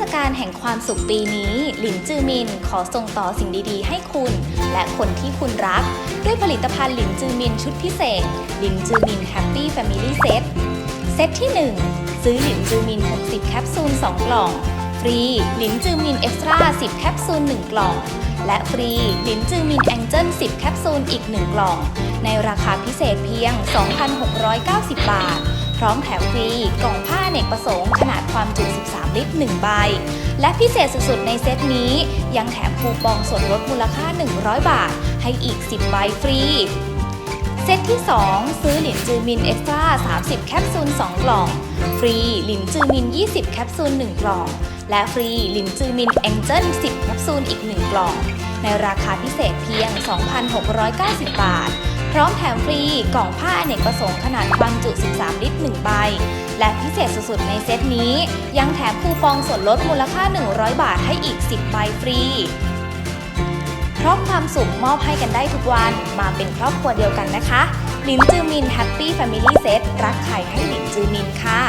ศกาลแห่งความสุขปีนี้ หลินจือมินขอส่งต่อสิ่งดีๆ ให้คุณ และคนที่คุณรัก ด้วยผลิตภัณฑ์หลินจือมินชุดพิเศษ หลินจือมินแฮปปี้แฟมิลี่เซตเซตที่ 1 ซื้อหลินจือมิน 60 แคปซูล 2 กล่อง ฟรีหลินจือมินเอ็กซ์ตร้า10 แคปซูล 1 กล่อง และฟรีหลินจือมินแองเจิล10 แคปซูลอีก 1 กล่อง ในราคาพิเศษเพียง 2,690 บาท พร้อมแถมฟรีกล่องผ้าเนกประสงค์ขนาดความจุ 13 ลิตร 1 ใบ และพิเศษสุดๆ ในเซตนี้ ยังแถมคูปองส่วนลดมูลค่า 100 บาท ให้อีก 10 ใบฟรี เซตที่ 2 ซื้อหลินจือมินเอ็กซ์ตร้า30 แคปซูล 2 กล่อง ฟรีหลินจือมิน 20 แคปซูล 1 กล่อง และฟรีหลินจือมินแองเจิล10 แคปซูลอีก 1 กล่อง ในราคาพิเศษเพียง 2,690 บาท พร้อมแถมฟรีกล่องผ้าอเนกประสงค์ขนาดความจุ 13 ลิตร 1 ใบ และพิเศษสุดๆในเซตนี้ ยังแถมคูปองส่วนลดมูลค่า 100 บาทให้อีก 10 ใบฟรี เพราะความสุขมอบให้กันได้ทุกวันมาเป็นครอบครัวเดียวกันนะคะ ลินจือมินแฮปปี้แฟมิลี่เซตรักใครให้ลินจือมินค่ะ